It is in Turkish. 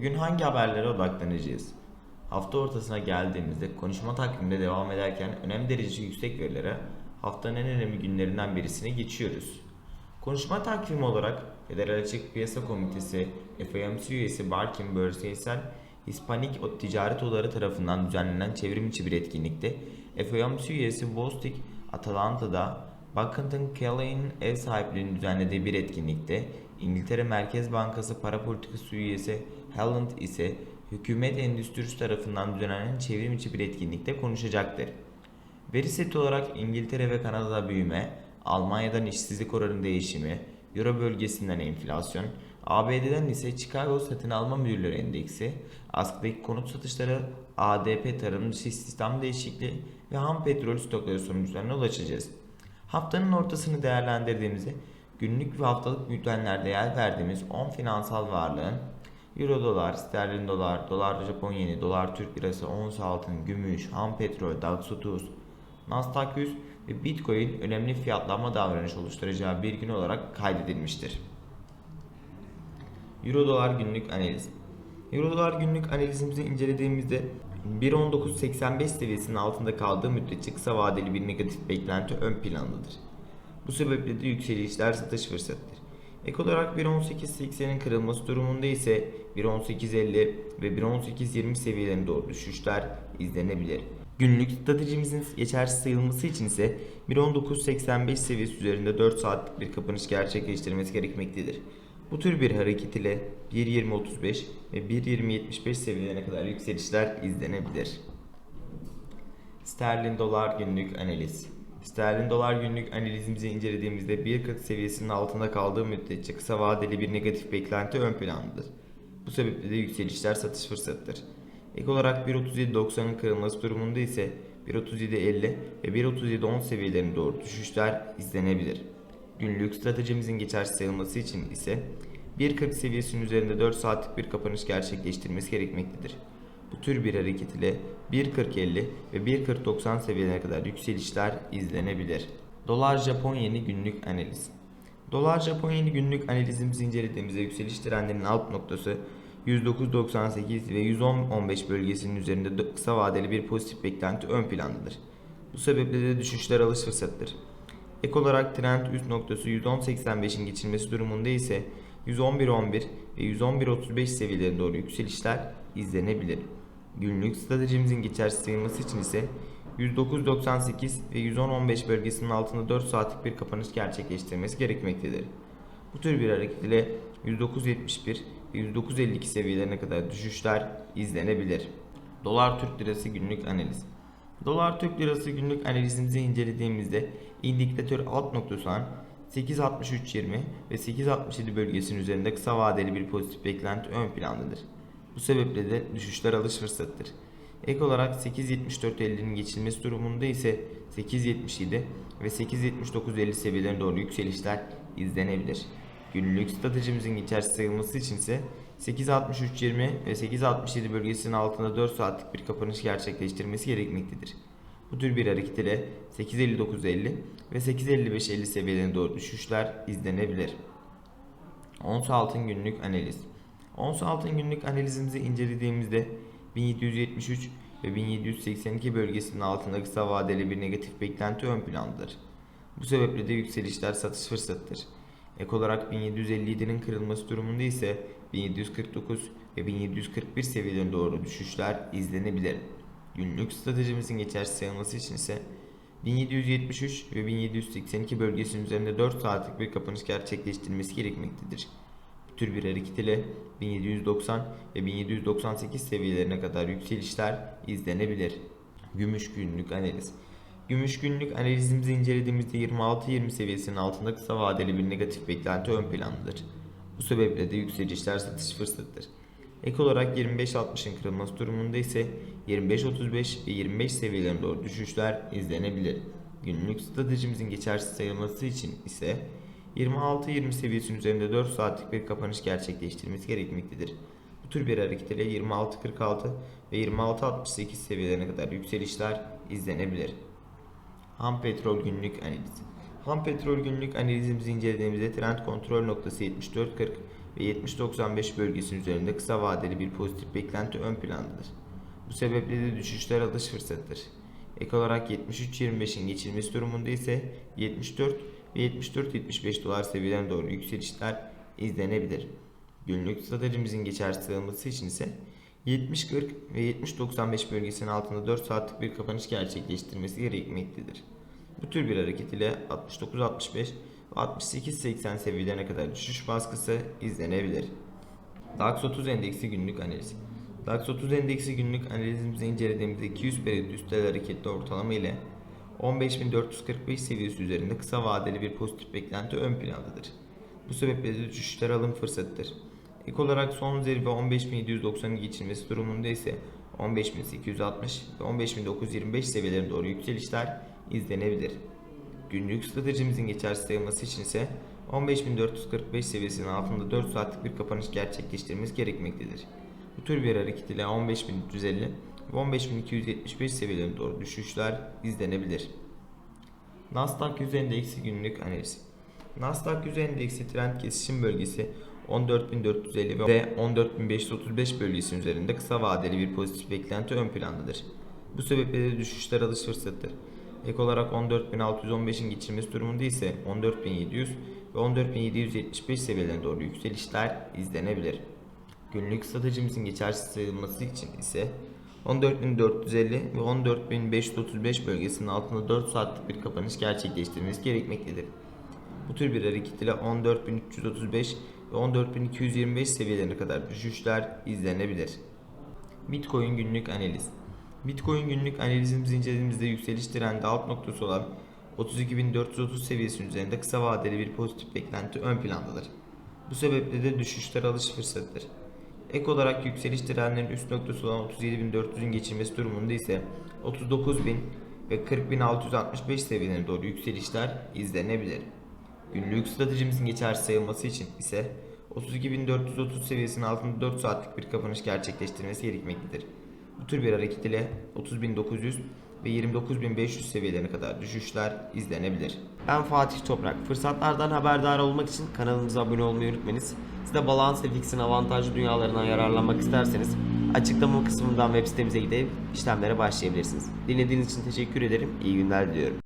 Bugün hangi haberlere odaklanacağız? Hafta ortasına geldiğimizde konuşma takviminde devam ederken önem derecesi yüksek verilere haftanın en önemli günlerinden birisine geçiyoruz. Konuşma takvimi olarak Federal Açık Piyasa Komitesi, FOMC üyesi Barkin Bölgesel Hispanik Ticaret Odaları tarafından düzenlenen çevrim içi bir etkinlikte FOMC üyesi Bostic Atalanta'da Buckingham Kelly'nin ev sahipliğinin düzenlediği bir etkinlikte İngiltere Merkez Bankası Para Politikası üyesi Helland ise hükümet endüstrisi tarafından düzenlenen çevrim içi bir etkinlikte konuşacaktır. Veri seti olarak İngiltere ve Kanada'da büyüme, Almanya'dan işsizlik oranı değişimi, Euro bölgesinden enflasyon, ABD'den ise Chicago Satın Alma Müdürleri Endeksi, askıdaki konut satışları, ADP tarım dışı istihdam değişikliği ve ham petrol stokları sonuçlarına ulaşacağız. Haftanın ortasını değerlendirdiğimizde günlük ve haftalık bültenlerde yer verdiğimiz 10 finansal varlığın Euro dolar, sterlin dolar, dolar Japon yeni, dolar Türk lirası, ons altın, gümüş, ham petrol, DAX 30, Nasdaq 100 ve Bitcoin önemli fiyatlanma davranış oluşturacağı bir gün olarak kaydedilmiştir. Euro dolar günlük analiz. Euro dolar günlük analizimizi incelediğimizde 1.1985 seviyesinin altında kaldığı müddetçe kısa vadeli bir negatif beklenti ön plandadır. Bu sebeple de yükselişler satış fırsatıdır. Ek olarak 1.1880'in kırılması durumunda ise 1.1850 ve 1.1820 seviyelerine doğru düşüşler izlenebilir. Günlük stratejimizin geçersiz sayılması için ise 1.1985 seviyesi üzerinde 4 saatlik bir kapanış gerçekleştirmesi gerekmektedir. Bu tür bir hareket ile 1.20.35 ve 1.20.75 seviyelerine kadar yükselişler izlenebilir. Sterlin dolar günlük analiz. Sterlin dolar günlük analizimizi incelediğimizde 1.40 seviyesinin altında kaldığı müddetçe kısa vadeli bir negatif beklenti ön plandadır. Bu sebeple de yükselişler satış fırsatıdır. Ek olarak 1.37.90'ın kırılması durumunda ise 1.37.50 ve 1.37.10 seviyelerine doğru düşüşler izlenebilir. Günlük stratejimizin geçersiz sayılması için ise 1.40 seviyesinin üzerinde 4 saatlik bir kapanış gerçekleştirmesi gerekmektedir. Bu tür bir hareket ile 1.40.50 ve 1.40.90 seviyelerine kadar yükselişler izlenebilir. Dolar Japon yeni günlük analiz. Dolar Japon yeni günlük analizimizi incelediğimizde yükseliş trendinin alt noktası 109.98 ve 110.15 bölgesinin üzerinde kısa vadeli bir pozitif beklenti ön plandadır. Bu sebeple de düşüşler alış fırsatıdır. Ek olarak trend üst noktası 110.85'in geçilmesi durumunda ise 111.11 ve 111.35 seviyelerine doğru yükselişler izlenebilir. Günlük stratejimizin geçersiz sayılması için ise 109.98 ve 110.15 bölgesinin altında 4 saatlik bir kapanış gerçekleştirmesi gerekmektedir. Bu tür bir hareket ile 109.71 ve 109.52 seviyelerine kadar düşüşler izlenebilir. Dolar Türk Lirası günlük analiz. Dolar Türk Lirası günlük analizimizi incelediğimizde indikatör alt noktası olan 8.63.20 ve 8.67 bölgesinin üzerinde kısa vadeli bir pozitif beklenti ön plandadır. Bu sebeple de düşüşler alış fırsatıdır. Ek olarak 8.74.50'nin geçilmesi durumunda ise 8.77 ve 8.79.50 seviyelerine doğru yükselişler izlenebilir. Günlük stratejimizin geçersiz sayılması için ise 8.63.20 ve 8.67 bölgesinin altında 4 saatlik bir kapanış gerçekleştirmesi gerekmektedir. Bu tür bir hareket ile 8.59.50 ve 8.55.50 seviyelerine doğru düşüşler izlenebilir. Ons altın günlük analiz. Ons altın günlük analizimizi incelediğimizde 1773 ve 1782 bölgesinin altında kısa vadeli bir negatif beklenti ön plandadır. Bu sebeple de yükselişler satış fırsatıdır. Ek olarak 1757'nin kırılması durumunda ise 1749 ve 1741 seviyelerine doğru düşüşler izlenebilir. Günlük stratejimizin geçersiz sayılması için ise 1773 ve 1782 bölgesinin üzerinde 4 saatlik bir kapanış gerçekleştirilmesi gerekmektedir. Bu tür bir hareket ile 1790 ve 1798 seviyelerine kadar yükselişler izlenebilir. Gümüş günlük analiz. Gümüş günlük analizimizi incelediğimizde 26-20 seviyesinin altında kısa vadeli bir negatif beklenti ön plandadır. Bu sebeple de yükselişler satış fırsatıdır. Ek olarak 25-60'ın kırılması durumunda ise 25-35 ve 25 seviyelerine doğru düşüşler izlenebilir. Günlük stratejimizin geçersiz sayılması için ise 26-20 seviyesinin üzerinde 4 saatlik bir kapanış gerçekleştirmesi gerekmektedir. Bu tür bir hareket ile 26-46 ve 26-68 seviyelerine kadar yükselişler izlenebilir. Ham petrol günlük analiz. Ham petrol günlük analizimizi incelediğimizde trend kontrol noktası 74.40 ve 70-95 bölgesinin üzerinde kısa vadeli bir pozitif beklenti ön plandadır. Bu sebeple de düşüşler alış fırsatıdır. Ek olarak 73.25'in geçilmesi durumunda ise 74 ve 74.75 dolar seviyelerine doğru yükselişler izlenebilir. Günlük stratejimizin geçerli sığınması için ise 70-40 ve 70-95 bölgesinin altında 4 saatlik bir kapanış gerçekleştirmesi gerekmektedir. Bu tür bir hareket ile 69-65 ve 68-80 seviyelerine kadar düşüş baskısı izlenebilir. DAX 30 endeksi günlük analiz. DAX 30 endeksi günlük analizimizi incelediğimizde 200 periyot üstel hareketli ortalama ile 15.445 seviyesi üzerinde kısa vadeli bir pozitif beklenti ön plandadır. Bu sebeple de düşüşler alım fırsatıdır. İlk olarak son zirve 15.790'ın geçilmesi durumunda ise 15.860 ve 15.925 seviyelerine doğru yükselişler izlenebilir. Günlük stratejimizin geçersiz sayılması için ise 15.445 seviyesinin altında 4 saatlik bir kapanış gerçekleştirmemiz gerekmektedir. Bu tür bir hareket ile 15.350 ve 15.275 seviyelerine doğru düşüşler izlenebilir. Nasdaq 100 endeksi günlük analiz. Nasdaq 100 endeksi trend kesişim bölgesi 14.450 ve 14.535 bölgesinin üzerinde kısa vadeli bir pozitif beklenti ön plandadır. Bu sebeple de düşüşler alış fırsatıdır. Ek olarak 14.615'in geçilmesi durumunda ise 14.700 ve 14.775 seviyelerine doğru yükselişler izlenebilir. Günlük stratejimizin geçersiz sayılması için ise 14.450 ve 14.535 bölgesinin altında 4 saatlik bir kapanış gerçekleştirmemiz gerekmektedir. Bu tür bir hareket ile 14.335 ve 14.225 seviyelerine kadar düşüşler izlenebilir. Bitcoin günlük analiz. Bitcoin günlük analizimizi incelediğimizde yükseliş trendi alt noktası olan 32.430 seviyesinin üzerinde kısa vadeli bir pozitif beklenti ön plandadır. Bu sebeple de düşüşler alış fırsatıdır. Ek olarak yükseliş trendlerinin üst noktası olan 37.400'ün geçilmesi durumunda ise 39.000 ve 40.665 seviyelerine doğru yükselişler izlenebilir. Günlük stratejimizin geçersiz sayılması için ise 32.430 seviyesinin altında 4 saatlik bir kapanış gerçekleştirmesi gerekmektedir. Bu tür bir hareket ile 30.900 ve 29.500 seviyelerine kadar düşüşler izlenebilir. Ben Fatih Toprak. Fırsatlardan haberdar olmak için kanalımıza abone olmayı unutmayınız. Siz de Balans FX'in avantajlı dünyalarından yararlanmak isterseniz açıklama kısmından web sitemize gidip işlemlere başlayabilirsiniz. Dinlediğiniz için teşekkür ederim. İyi günler diliyorum.